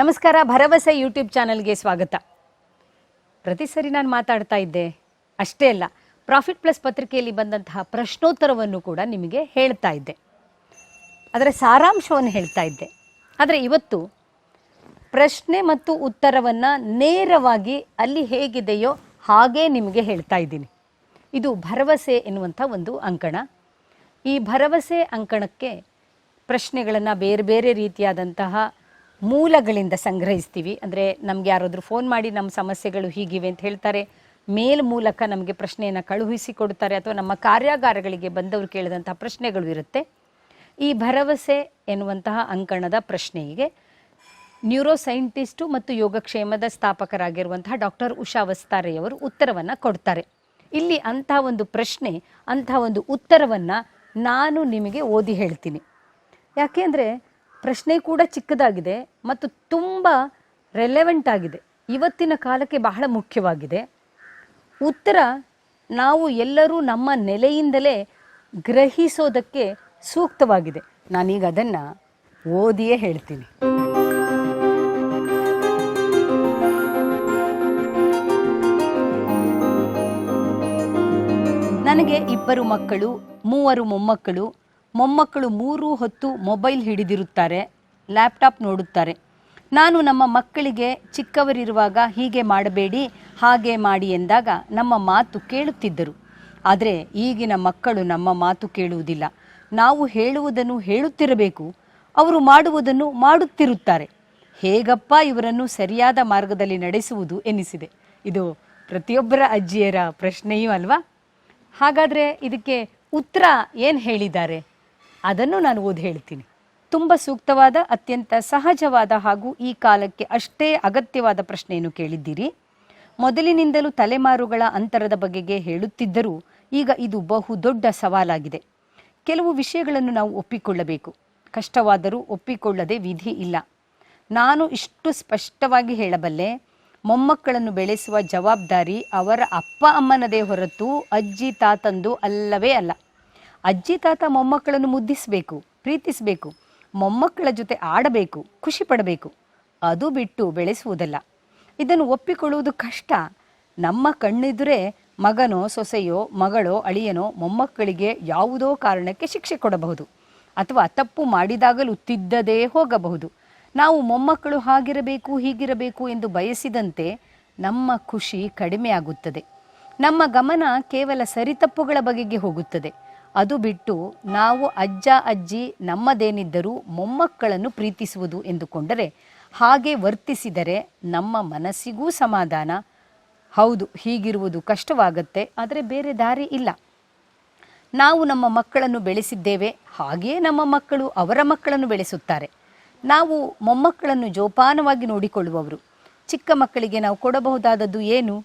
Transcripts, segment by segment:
ನಮಸ್ಕಾರ, ಭರವಸೆ ಯೂಟ್ಯೂಬ್ ಚಾನಲ್ಗೆ ಸ್ವಾಗತ. ಪ್ರತಿ ಸರಿ ನಾನು ಮಾತಾಡ್ತಾ ಇದ್ದೆ. ಅಷ್ಟೇ ಅಲ್ಲ ಪ್ರಾಫಿಟ್ ಪ್ಲಸ್ ಪತ್ರಿಕೆಯಲ್ಲಿ ಬಂದಂತಹ ಪ್ರಶ್ನೋತ್ತರವನ್ನು ಕೂಡ ನಿಮಗೆ ಹೇಳ್ತಾ ಇದ್ದೆ. ಅದರ ಸಾರಾಂಶವನ್ನು ಹೇಳ್ತಾ ಇದ್ದೆ. ಆದರೆ ಇವತ್ತು ಪ್ರಶ್ನೆ ಮತ್ತು ಉತ್ತರವನ್ನು ನೇರವಾಗಿ ಅಲ್ಲಿ ಹೇಗಿದೆಯೋ ಹಾಗೇ ನಿಮಗೆ ಹೇಳ್ತಾ ಇದ್ದೀನಿ. ಇದು ಭರವಸೆ ಎನ್ನುವಂಥ ಒಂದು ಅಂಕಣ. ಈ ಭರವಸೆ ಅಂಕಣಕ್ಕೆ ಪ್ರಶ್ನೆಗಳನ್ನು ಬೇರೆ ಬೇರೆ ರೀತಿಯಾದಂತಹ ಮೂಲಗಳಿಂದ ಸಂಗ್ರಹಿಸ್ತೀವಿ. ಅಂದರೆ ನಮಗೆ ಯಾರಾದರೂ ಫೋನ್ ಮಾಡಿ ನಮ್ಮ ಸಮಸ್ಯೆಗಳು ಹೀಗಿವೆ ಅಂತ ಹೇಳ್ತಾರೆ. ಮೇಲ್ ಮೂಲಕ ನಮಗೆ ಪ್ರಶ್ನೆಯನ್ನು ಕಳುಹಿಸಿ ಕೊಡ್ತಾರೆ ಅಥವಾ ನಮ್ಮ ಕಾರ್ಯಾಗಾರಗಳಿಗೆ ಬಂದವರು ಕೇಳಿದಂತಹ ಪ್ರಶ್ನೆಗಳು ಇರುತ್ತೆ. ಈ ಭರವಸೆ ಎನ್ನುವಂತಹ ಅಂಕಣದ ಪ್ರಶ್ನೆಗೆ ನ್ಯೂರೋ ಸೈಂಟಿಸ್ಟು ಮತ್ತು ಯೋಗಕ್ಷೇಮದ ಸ್ಥಾಪಕರಾಗಿರುವಂತಹ ಡಾಕ್ಟರ್ ಉಷಾ ವಸ್ತಾರೆಯವರು ಉತ್ತರವನ್ನು ಕೊಡ್ತಾರೆ. ಇಲ್ಲಿ ಅಂತಹ ಒಂದು ಪ್ರಶ್ನೆ, ಅಂತಹ ಒಂದು ಉತ್ತರವನ್ನು ನಾನು ನಿಮಗೆ ಓದಿ ಹೇಳ್ತೀನಿ. ಯಾಕೆ ಪ್ರಶ್ನೆ ಕೂಡ ಚಿಕ್ಕದಾಗಿದೆ ಮತ್ತು ತುಂಬ ರೆಲೆವೆಂಟ್ ಆಗಿದೆ. ಇವತ್ತಿನ ಕಾಲಕ್ಕೆ ಬಹಳ ಮುಖ್ಯವಾಗಿದೆ. ಉತ್ತರ, ನಾವು ಎಲ್ಲರೂ ನಮ್ಮ ನೆಲೆಯಿಂದಲೇ ಗ್ರಹಿಸೋದಕ್ಕೆ ಸೂಕ್ತವಾಗಿದೆ. ನಾನೀಗ ಅದನ್ನು ಓದಿಯೇ ಹೇಳ್ತೀನಿ. ನನಗೆ ಇಬ್ಬರು ಮಕ್ಕಳು, ಮೂವರು ಮೊಮ್ಮಕ್ಕಳು ಮೊಮ್ಮಕ್ಕಳು ಮೂರು ಹೊತ್ತು ಮೊಬೈಲ್ ಹಿಡಿದಿರುತ್ತಾರೆ, ಲ್ಯಾಪ್ಟಾಪ್ ನೋಡುತ್ತಾರೆ. ನಾನು ನಮ್ಮ ಮಕ್ಕಳಿಗೆ ಚಿಕ್ಕವರಿರುವಾಗ ಹೀಗೆ ಮಾಡಬೇಡಿ, ಹಾಗೆ ಮಾಡಿ ಎಂದಾಗ ನಮ್ಮ ಮಾತು ಕೇಳುತ್ತಿದ್ದರು. ಆದರೆ ಈಗಿನ ಮಕ್ಕಳು ನಮ್ಮ ಮಾತು ಕೇಳುವುದಿಲ್ಲ. ನಾವು ಹೇಳುವುದನ್ನು ಹೇಳುತ್ತಿರಬೇಕು, ಅವರು ಮಾಡುವುದನ್ನು ಮಾಡುತ್ತಿರುತ್ತಾರೆ. ಹೇಗಪ್ಪ ಇವರನ್ನು ಸರಿಯಾದ ಮಾರ್ಗದಲ್ಲಿ ನಡೆಸುವುದು ಎನಿಸಿದೆ. ಇದು ಪ್ರತಿಯೊಬ್ಬರ ಅಜ್ಜಿಯರ ಪ್ರಶ್ನೆಯೂ ಅಲ್ವಾ? ಹಾಗಾದರೆ ಇದಕ್ಕೆ ಉತ್ತರ ಏನು ಹೇಳಿದ್ದಾರೆ? ಅದನ್ನು ನಾನು ಓದಿ ಹೇಳ್ತೀನಿ. ತುಂಬ ಸೂಕ್ತವಾದ, ಅತ್ಯಂತ ಸಹಜವಾದ ಹಾಗೂ ಈ ಕಾಲಕ್ಕೆ ಅಷ್ಟೇ ಅಗತ್ಯವಾದ ಪ್ರಶ್ನೆಯನ್ನು ಕೇಳಿದ್ದೀರಿ. ಮೊದಲಿನಿಂದಲೂ ತಲೆಮಾರುಗಳ ಅಂತರದ ಬಗೆಗೆ ಹೇಳುತ್ತಿದ್ದರೂ ಈಗ ಇದು ಬಹು ದೊಡ್ಡ ಸವಾಲಾಗಿದೆ. ಕೆಲವು ವಿಷಯಗಳನ್ನು ನಾವು ಒಪ್ಪಿಕೊಳ್ಳಬೇಕು. ಕಷ್ಟವಾದರೂ ಒಪ್ಪಿಕೊಳ್ಳದೆ ವಿಧಿ ಇಲ್ಲ. ನಾನು ಇಷ್ಟು ಸ್ಪಷ್ಟವಾಗಿ ಹೇಳಬಲ್ಲೆ, ಮೊಮ್ಮಕ್ಕಳನ್ನು ಬೆಳೆಸುವ ಜವಾಬ್ದಾರಿ ಅವರ ಅಪ್ಪ ಅಮ್ಮನದೇ ಹೊರತು ಅಜ್ಜಿ ತಾತಂದು ಅಲ್ಲವೇ ಅಲ್ಲ. ಅಜ್ಜಿ, ತಾತ ಮೊಮ್ಮಕ್ಕಳನ್ನು ಮುದ್ದಿಸಬೇಕು, ಪ್ರೀತಿಸಬೇಕು, ಮೊಮ್ಮಕ್ಕಳ ಜೊತೆ ಆಡಬೇಕು, ಖುಷಿ ಪಡಬೇಕು. ಅದು ಬಿಟ್ಟು ಬೆಳೆಸುವುದಲ್ಲ. ಇದನ್ನು ಒಪ್ಪಿಕೊಳ್ಳುವುದು ಕಷ್ಟ. ನಮ್ಮ ಕಣ್ಣಿದ್ರೆ ಮಗನೋ, ಸೊಸೆಯೋ, ಮಗಳೋ, ಅಳಿಯನೋ ಮೊಮ್ಮಕ್ಕಳಿಗೆ ಯಾವುದೋ ಕಾರಣಕ್ಕೆ ಶಿಕ್ಷೆ ಕೊಡಬಹುದು ಅಥವಾ ತಪ್ಪು ಮಾಡಿದಾಗಲೂ ತಿದ್ದದೇ ಹೋಗಬಹುದು. ನಾವು ಮೊಮ್ಮಕ್ಕಳು ಹಾಗಿರಬೇಕು, ಹೀಗಿರಬೇಕು ಎಂದು ಬಯಸಿದಂತೆ ನಮ್ಮ ಖುಷಿ ಕಡಿಮೆಯಾಗುತ್ತದೆ. ನಮ್ಮ ಗಮನ ಕೇವಲ ಸರಿತಪ್ಪುಗಳ ಬಗೆಗೆ ಹೋಗುತ್ತದೆ. ಅದು ಬಿಟ್ಟು ನಾವು ಅಜ್ಜ, ಅಜ್ಜಿ ನಮ್ಮದೇನಿದ್ದರೂ ಮೊಮ್ಮಕ್ಕಳನ್ನು ಪ್ರೀತಿಸುವುದು ಎಂದುಕೊಂಡರೆ ಹಾಗೆ ವರ್ತಿಸಿದರೆ ನಮ್ಮ ಮನಸ್ಸಿಗೂ ಸಮಾಧಾನ. ಹೌದು, ಹೀಗಿರುವುದು ಕಷ್ಟವಾಗತ್ತೆ, ಆದರೆ ಬೇರೆ ದಾರಿ ಇಲ್ಲ. ನಾವು ನಮ್ಮ ಮಕ್ಕಳನ್ನು ಬೆಳೆಸಿದ್ದೇವೆ, ಹಾಗೆಯೇ ನಮ್ಮ ಮಕ್ಕಳು ಅವರ ಮಕ್ಕಳನ್ನು ಬೆಳೆಸುತ್ತಾರೆ. ನಾವು ಮೊಮ್ಮಕ್ಕಳನ್ನು ಜೋಪಾನವಾಗಿ ನೋಡಿಕೊಳ್ಳುವವರು. ಚಿಕ್ಕ ಮಕ್ಕಳಿಗೆ ನಾವು ಕೊಡಬಹುದಾದದ್ದು ಏನು?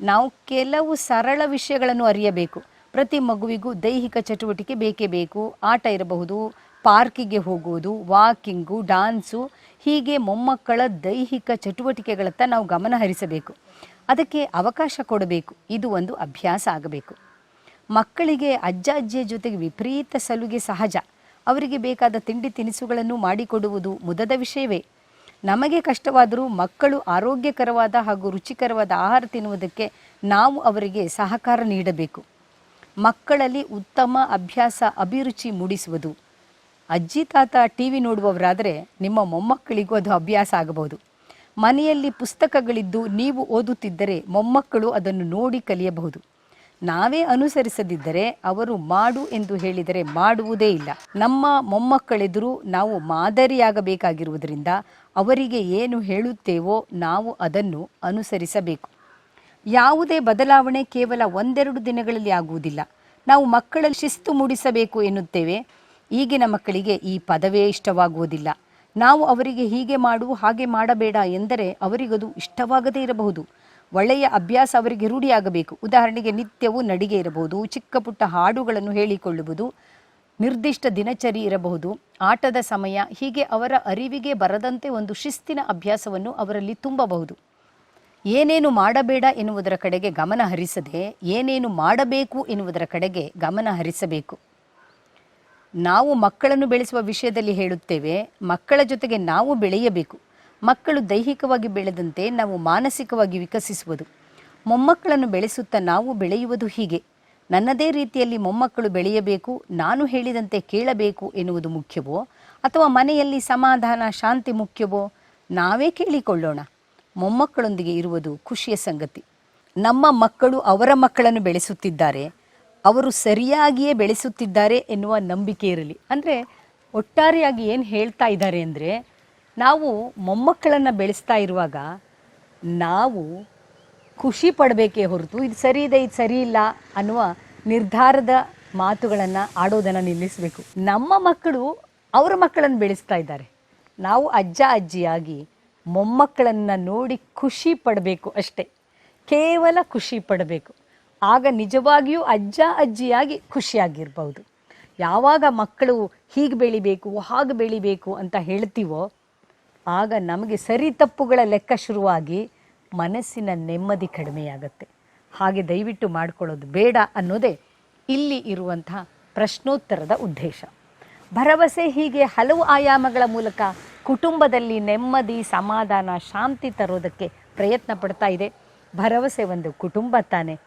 ನಾವು ಕೆಲವು ಸರಳ ವಿಷಯಗಳನ್ನು ಅರಿಯಬೇಕು. ಪ್ರತಿ ಮಗುವಿಗೂ ದೈಹಿಕ ಚಟುವಟಿಕೆ ಬೇಕೇ ಬೇಕು. ಆಟ ಇರಬಹುದು, ಪಾರ್ಕಿಗೆ ಹೋಗುವುದು ವಾಕಿಂಗು, ಡಾನ್ಸು, ಹೀಗೆ ಮೊಮ್ಮಕ್ಕಳ ದೈಹಿಕ ಚಟುವಟಿಕೆಗಳತ್ತ ನಾವು ಗಮನ ಹರಿಸಬೇಕು. ಅದಕ್ಕೆ ಅವಕಾಶ ಕೊಡಬೇಕು. ಇದು ಒಂದು ಅಭ್ಯಾಸ ಆಗಬೇಕು. ಮಕ್ಕಳಿಗೆ ಅಜ್ಜ ಅಜ್ಜಿಯ ಜೊತೆಗೆ ವಿಪರೀತ ಸಲುಗೆ ಸಹಜ. ಅವರಿಗೆ ಬೇಕಾದ ತಿಂಡಿ ತಿನಿಸುಗಳನ್ನು ಮಾಡಿಕೊಡುವುದು ಮುದದ ವಿಷಯವೇ. ನಮಗೆ ಕಷ್ಟವಾದರೂ ಮಕ್ಕಳು ಆರೋಗ್ಯಕರವಾದ ಹಾಗೂ ರುಚಿಕರವಾದ ಆಹಾರ ತಿನ್ನುವುದಕ್ಕೆ ನಾವು ಅವರಿಗೆ ಸಹಕಾರ ನೀಡಬೇಕು. ಮಕ್ಕಳಲ್ಲಿ ಉತ್ತಮ ಅಭ್ಯಾಸ, ಅಭಿರುಚಿ ಮೂಡಿಸುವುದು. ಅಜ್ಜಿ, ತಾತ ಟಿ ವಿ ನೋಡುವವರಾದರೆ ನಿಮ್ಮ ಮೊಮ್ಮಕ್ಕಳಿಗೂ ಅದು ಅಭ್ಯಾಸ ಆಗಬಹುದು. ಮನೆಯಲ್ಲಿ ಪುಸ್ತಕಗಳಿದ್ದು ನೀವು ಓದುತ್ತಿದ್ದರೆ ಮೊಮ್ಮಕ್ಕಳು ಅದನ್ನು ನೋಡಿ ಕಲಿಯಬಹುದು. ನಾವೇ ಅನುಸರಿಸದಿದ್ದರೆ ಅವರು ಮಾಡು ಎಂದು ಹೇಳಿದರೆ ಮಾಡುವುದೇ ಇಲ್ಲ. ನಮ್ಮ ಮೊಮ್ಮಕ್ಕಳೆದುರು ನಾವು ಮಾದರಿಯಾಗಬೇಕಾಗಿರುವುದರಿಂದ ಅವರಿಗೆ ಏನು ಹೇಳುತ್ತೇವೋ ನಾವು ಅದನ್ನು ಅನುಸರಿಸಬೇಕು. ಯಾವುದೇ ಬದಲಾವಣೆ ಕೇವಲ ಒಂದೆರಡು ದಿನಗಳಲ್ಲಿ ಆಗುವುದಿಲ್ಲ. ನಾವು ಮಕ್ಕಳಲ್ಲಿ ಶಿಸ್ತು ಮೂಡಿಸಬೇಕು ಎನ್ನುತ್ತೇವೆ. ಈಗಿನ ಮಕ್ಕಳಿಗೆ ಈ ಪದವೇ ಇಷ್ಟವಾಗುವುದಿಲ್ಲ. ನಾವು ಅವರಿಗೆ ಹೀಗೆ ಮಾಡು, ಹಾಗೆ ಮಾಡಬೇಡ ಎಂದರೆ ಅವರಿಗದು ಇಷ್ಟವಾಗದೇ ಇರಬಹುದು. ಒಳ್ಳೆಯ ಅಭ್ಯಾಸ ಅವರಿಗೆ ರೂಢಿಯಾಗಬೇಕು. ಉದಾಹರಣೆಗೆ ನಿತ್ಯವೂ ನಡಿಗೆ ಇರಬಹುದು, ಚಿಕ್ಕ ಪುಟ್ಟ ಹಾಡುಗಳನ್ನು ಹೇಳಿಕೊಳ್ಳುವುದು, ನಿರ್ದಿಷ್ಟ ದಿನಚರಿ ಇರಬಹುದು, ಆಟದ ಸಮಯ, ಹೀಗೆ ಅವರ ಅರಿವಿಗೆ ಬರದಂತೆ ಒಂದು ಶಿಸ್ತಿನ ಅಭ್ಯಾಸವನ್ನು ಅವರಲ್ಲಿ ತುಂಬಬಹುದು. ಏನೇನು ಮಾಡಬೇಡ ಎನ್ನುವುದರ ಕಡೆಗೆ ಗಮನ ಹರಿಸದೆ, ಏನೇನು ಮಾಡಬೇಕು ಎನ್ನುವುದರ ಕಡೆಗೆ ಗಮನ ಹರಿಸಬೇಕು. ನಾವು ಮಕ್ಕಳನ್ನು ಬೆಳೆಸುವ ವಿಷಯದಲ್ಲಿ ಹೇಳುತ್ತೇವೆ, ಮಕ್ಕಳ ಜೊತೆಗೆ ನಾವು ಬೆಳೆಯಬೇಕು. ಮಕ್ಕಳು ದೈಹಿಕವಾಗಿ ಬೆಳೆದಂತೆ ನಾವು ಮಾನಸಿಕವಾಗಿ ವಿಕಸಿಸುವುದು. ಮೊಮ್ಮಕ್ಕಳನ್ನು ಬೆಳೆಸುತ್ತಾ ನಾವು ಬೆಳೆಯುವುದು ಹೀಗೆ. ನನ್ನದೇ ರೀತಿಯಲ್ಲಿ ಮೊಮ್ಮಕ್ಕಳು ಬೆಳೆಯಬೇಕು, ನಾನು ಹೇಳಿದಂತೆ ಕೇಳಬೇಕು ಎನ್ನುವುದು ಮುಖ್ಯವೋ, ಅಥವಾ ಮನೆಯಲ್ಲಿ ಸಮಾಧಾನ, ಶಾಂತಿ ಮುಖ್ಯವೋ, ನಾವೇ ಕೇಳಿಕೊಳ್ಳೋಣ. ಮೊಮ್ಮಕ್ಕಳೊಂದಿಗೆ ಇರುವುದು ಖುಷಿಯ ಸಂಗತಿ. ನಮ್ಮ ಮಕ್ಕಳು ಅವರ ಮಕ್ಕಳನ್ನು ಬೆಳೆಸುತ್ತಿದ್ದಾರೆ, ಅವರು ಸರಿಯಾಗಿಯೇ ಬೆಳೆಸುತ್ತಿದ್ದಾರೆ ಎನ್ನುವ ನಂಬಿಕೆ ಇರಲಿ. ಅಂದರೆ ಒಟ್ಟಾರೆಯಾಗಿ ಏನು ಹೇಳ್ತಾ ಇದ್ದಾರೆ ಅಂದರೆ, ನಾವು ಮೊಮ್ಮಕ್ಕಳನ್ನು ಬೆಳೆಸ್ತಾ ಇರುವಾಗ ನಾವು ಖುಷಿ ಪಡಬೇಕೇ ಹೊರತು ಇದು ಸರಿ ಇದೆ, ಇದು ಸರಿ ಇಲ್ಲ ಅನ್ನುವ ನಿರ್ಧಾರದ ಮಾತುಗಳನ್ನು ಆಡೋದನ್ನು ನಿಲ್ಲಿಸಬೇಕು. ನಮ್ಮ ಮಕ್ಕಳು ಅವರ ಮಕ್ಕಳನ್ನು ಬೆಳೆಸ್ತಾ ಇದ್ದಾರೆ. ನಾವು ಅಜ್ಜ, ಅಜ್ಜಿಯಾಗಿ ಮೊಮ್ಮಕ್ಕಳನ್ನು ನೋಡಿ ಖುಷಿ ಪಡಬೇಕು ಅಷ್ಟೇ. ಕೇವಲ ಖುಷಿ ಪಡಬೇಕು. ಆಗ ನಿಜವಾಗಿಯೂ ಅಜ್ಜ ಅಜ್ಜಿಯಾಗಿ ಖುಷಿಯಾಗಿರ್ಬೋದು. ಯಾವಾಗ ಮಕ್ಕಳು ಹೀಗೆ ಬೆಳಿಬೇಕು, ಹಾಗೆ ಬೆಳಿಬೇಕು ಅಂತ ಹೇಳ್ತೀವೋ, ಆಗ ನಮಗೆ ಸರಿ ತಪ್ಪುಗಳ ಲೆಕ್ಕ ಶುರುವಾಗಿ ಮನಸ್ಸಿನ ನೆಮ್ಮದಿ ಕಡಿಮೆಯಾಗತ್ತೆ. ಹಾಗೆ ದಯವಿಟ್ಟು ಮಾಡ್ಕೊಳ್ಳೋದು ಬೇಡ ಅನ್ನೋದೇ ಇಲ್ಲಿ ಇರುವಂತಹ ಪ್ರಶ್ನೋತ್ತರದ ಉದ್ದೇಶ. ಭರವಸೆ ಹೀಗೆ ಹಲವು ಆಯಾಮಗಳ ಮೂಲಕ ಕುಟುಂಬದಲ್ಲಿ ನೆಮ್ಮದಿ, ಸಮಾಧಾನ, ಶಾಂತಿ ತರೋದಕ್ಕೆ ಪ್ರಯತ್ನ ಪಡ್ತಾ ಇದೆ. ಭರವಸೆ ಒಂದು ಕುಟುಂಬ ತಾನೆ.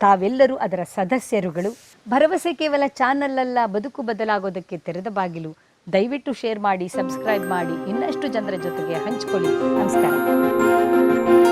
ತಾವೆಲ್ಲರೂ ಅದರ ಸದಸ್ಯರುಗಳು. ಭರವಸೆ ಕೇವಲ ಚಾನಲ್ ಅಲ್ಲ, ಬದುಕು ಬದಲಾಗೋದಕ್ಕೆ ತೆರೆದ ಬಾಗಿಲು. ದಯವಿಟ್ಟು ಶೇರ್ ಮಾಡಿ, ಸಬ್ಸ್ಕ್ರೈಬ್ ಮಾಡಿ. ಇನ್ನಷ್ಟು ಜನರ ಜೊತೆಗೆ ಹಂಚಿಕೊಳ್ಳಿ. ನಮಸ್ಕಾರ.